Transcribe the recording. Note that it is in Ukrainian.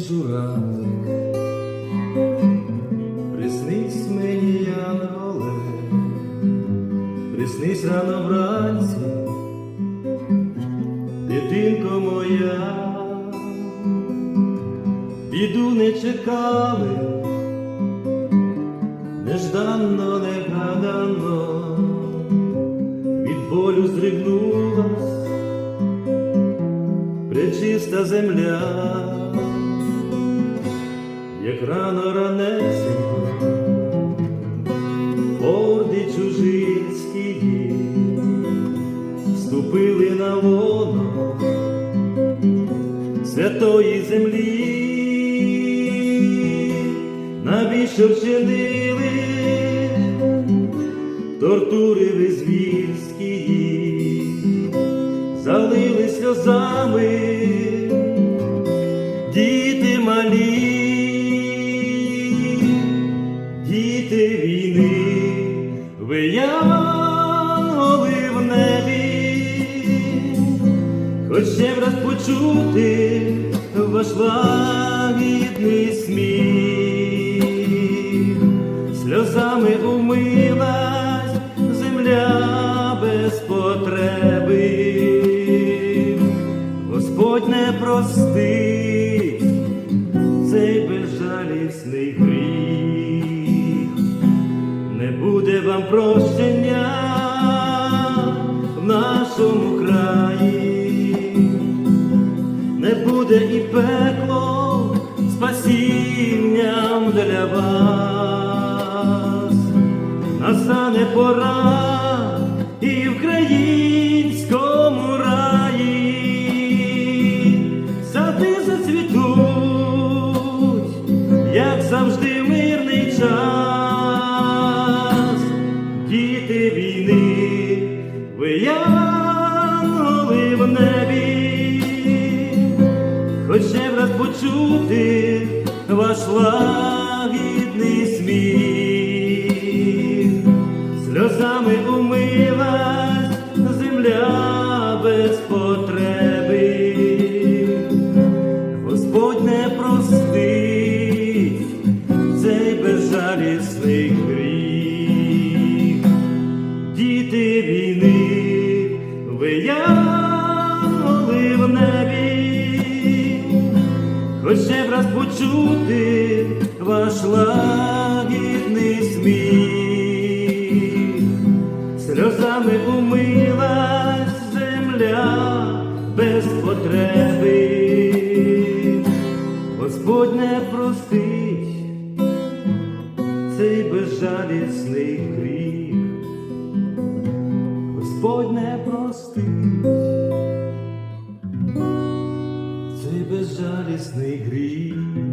ранок, приснись мені, янголе, приснись рано вранці, дитинко моя, біду не чекали, нежданно, негадано, від болю здригнулась пречиста земля, рано ранесенько, орди чужинські вступили на лоно святої землі, навіщо вчинили тортури ви звірські, залили сльозами діти війни, вияли в небі, хоч ще враз почути ваш лагідний сміх, вам в нашому краї, не буде і пекло спасінням для вас, настане пора і в українському раї. Сади зацвітуть, як завжди мирний час, янголи в небі, хоч ще враз почути ваш лагідний хоч ще враз почути ваш лагідний сміх, сльозами умилась земля без потреби, Господь не простить цей безжалісний гріх, Господь не простить цей безжалісний гріх.